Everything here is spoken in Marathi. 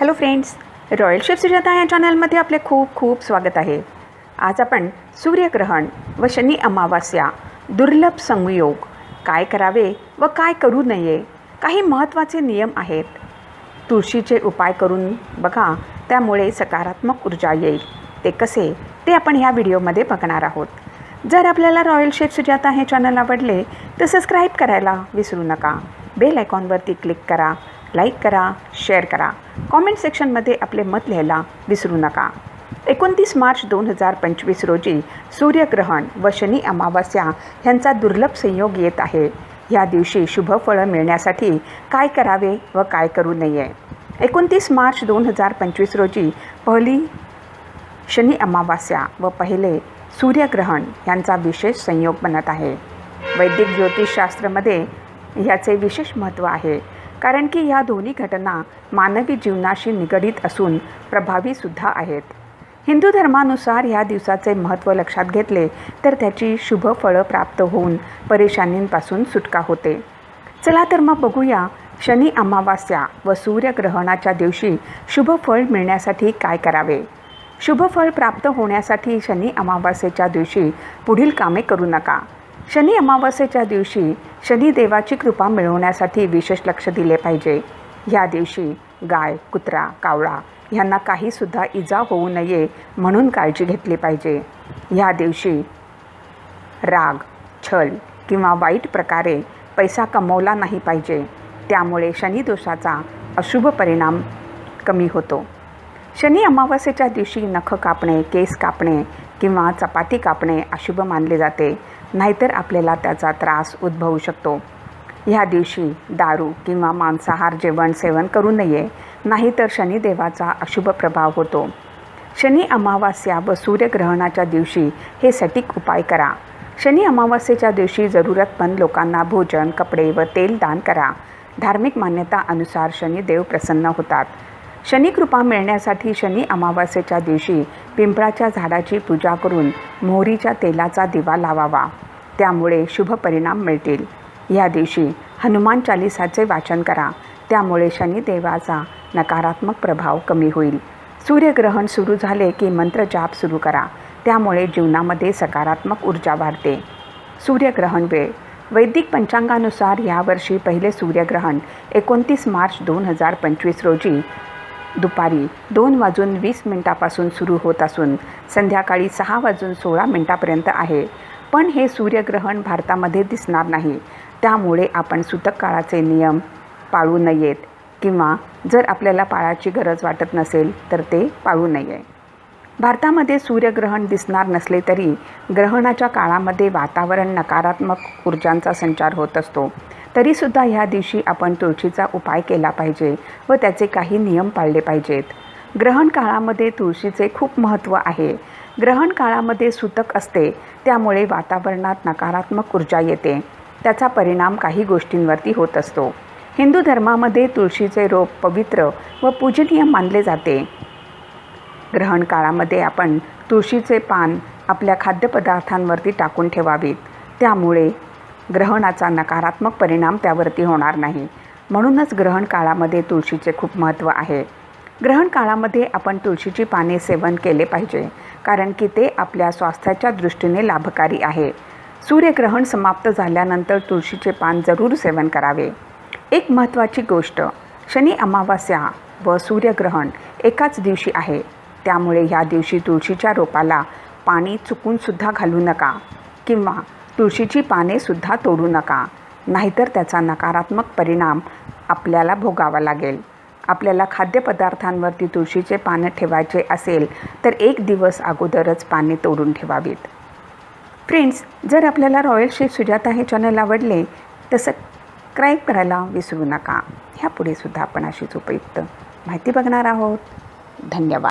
Hello friends royal chef Sujata या चॅनलमध्ये आपले खूप खूप स्वागत आहे. आज आपण सूर्यग्रहण व शनी अमावास्या दुर्लभ संयोग काय करावे व काय करू नये काही महत्त्वाचे नियम आहेत. तुळशीचे उपाय करून बघा त्यामुळे सकारात्मक ऊर्जा येईल. ते कसे ते आपण ह्या व्हिडिओमध्ये बघणार आहोत. जर आपल्याला रॉयल शेफ सुजाता हे चॅनल आवडले तर सबस्क्राईब करायला विसरू नका. बेल आयकॉनवरती क्लिक करा. लाईक करा शेअर करा. कॉमेंट सेक्शनमध्ये आपले मत लिहायला विसरू नका. एकोणतीस मार्च दोन हजार पंचवीस रोजी सूर्यग्रहण व शनी अमावास्या ह्यांचा दुर्लभ संयोग येत आहे. या दिवशी शुभ फळं मिळण्यासाठी काय करावे व काय करू नये? एकोणतीस मार्च दोन हजार पंचवीस रोजी पहिली शनी अमावास्या व पहिले सूर्यग्रहण यांचा विशेष संयोग बनत आहे. वैदिक ज्योतिषशास्त्रामध्ये याचे विशेष महत्त्व आहे. कारण की ह्या दोन्ही घटना मानवी जीवनाशी निगडीत असून प्रभावीसुद्धा आहेत. हिंदू धर्मानुसार ह्या दिवसाचे महत्त्व लक्षात घेतले तर त्याची शुभ फळं प्राप्त होऊन परेशानींपासून सुटका होते. चला तर मग बघूया शनी अमावास्या व सूर्यग्रहणाच्या दिवशी शुभ फळ मिळण्यासाठी काय करावे. शुभ फळ प्राप्त होण्यासाठी शनी अमावास्येच्या दिवशी पुढील कामे करू नका. शनी अमावास्येच्या दिवशी शनिदेवाची कृपा मिळवण्यासाठी विशेष लक्ष दिले पाहिजे. या दिवशी गाय कुत्रा कावळा ह्यांना काहीसुद्धा इजा होऊ नये म्हणून काळजी घेतली पाहिजे. या दिवशी राग छल किंवा वाईट प्रकारे पैसा कमवला नाही पाहिजे. त्यामुळे शनिदोषाचा अशुभ परिणाम कमी होतो. शनी अमावास्येच्या दिवशी नख कापणे केस कापणे किंवा चपाती कापणे अशुभ मानले जाते. नाहीतर आपल्याला त्याचा त्रास उद्भवू शकतो. ह्या दिवशी दारू किंवा मांसाहार जेवण सेवन करू नये नाहीतर शनिदेवाचा अशुभ प्रभाव होतो. शनी अमावास्या व सूर्यग्रहणाच्या दिवशी हे सटीक उपाय करा. शनी अमावास्येच्या दिवशी जरूरतमंद लोकांना भोजन कपडे व तेल दान करा. धार्मिक मान्यता अनुसार शनिदेव प्रसन्न होतात. शनिकृपा मिळण्यासाठी शनी अमावास्येच्या दिवशी पिंपळाच्या झाडाची पूजा करून मोहरीच्या तेलाचा दिवा लावावा. त्यामुळे शुभ परिणाम मिळतील. या दिवशी हनुमान चालिसाचे वाचन करा. त्यामुळे शनिदेवाचा नकारात्मक प्रभाव कमी होईल. सूर्यग्रहण सुरू झाले की मंत्रजाप सुरू करा. त्यामुळे जीवनामध्ये सकारात्मक ऊर्जा वाढते. सूर्यग्रहण वेळ. वैदिक पंचांगानुसार यावर्षी पहिले सूर्यग्रहण एकोणतीस मार्च दोन हजार पंचवीस रोजी दुपारी दोन वाजून वीस मिनटापासून सुरू होत असून संध्याकाळी सहा वाजून सोळा मिनटापर्यंत आहे. पण हे सूर्यग्रहण भारतामध्ये दिसणार नाही. त्यामुळे आपण सुतक काळाचे नियम पाळू नयेत किंवा जर आपल्याला पाळाची गरज वाटत नसेल तर ते पाळू नये. भारतामध्ये सूर्यग्रहण दिसणार नसले तरी ग्रहणाच्या काळामध्ये वातावरण नकारात्मक ऊर्जांचा संचार होत असतो. तरीसुद्धा ह्या दिवशी आपण तुळशीचा उपाय केला पाहिजे व त्याचे काही नियम पाळले पाहिजेत. ग्रहण काळामध्ये तुळशीचे खूप महत्त्व आहे. ग्रहण काळामध्ये सूतक असते त्यामुळे वातावरणात नकारात्मक ऊर्जा येते. त्याचा परिणाम काही गोष्टींवरती होत असतो. हिंदू धर्मामध्ये तुळशीचे रोप पवित्र व पूजनीय मानले जाते. ग्रहण काळामध्ये आपण तुळशीचे पान आपल्या खाद्यपदार्थांवरती टाकून ठेवावीत. त्यामुळे ग्रहणाचा नकारात्मक परिणाम त्यावरती होणार नाही. म्हणूनच ग्रहण काळामध्ये तुळशीचे खूप महत्त्व आहे. ग्रहण काळामध्ये आपण तुळशीची पाने सेवन केले पाहिजे कारण की ते आपल्या स्वास्थ्याच्या दृष्टीने लाभकारी आहे. सूर्यग्रहण समाप्त झाल्यानंतर तुळशीचे पान जरूर सेवन करावे. एक महत्त्वाची गोष्ट शनी अमावास्या व सूर्यग्रहण एकाच दिवशी आहे. त्यामुळे ह्या दिवशी तुळशीच्या रोपाला पाणी चुकूनसुद्धा घालू नका किंवा तुळशीची पानेसुद्धा तोडू नका. नाहीतर त्याचा नकारात्मक परिणाम आपल्याला भोगावा लागेल. आपल्याला खाद्यपदार्थांवरती तुळशीचे पानं ठेवायचे असेल तर एक दिवस अगोदरच पाने तोडून ठेवावीत. फ्रेंड्स जर आपल्याला रॉयल शेफ सुजाता हे चॅनल आवडले तर सबस्क्राईब करायला विसरू नका. ह्यापुढे सुद्धा आपण अशीच उपयुक्त माहिती बघणार आहोत. धन्यवाद.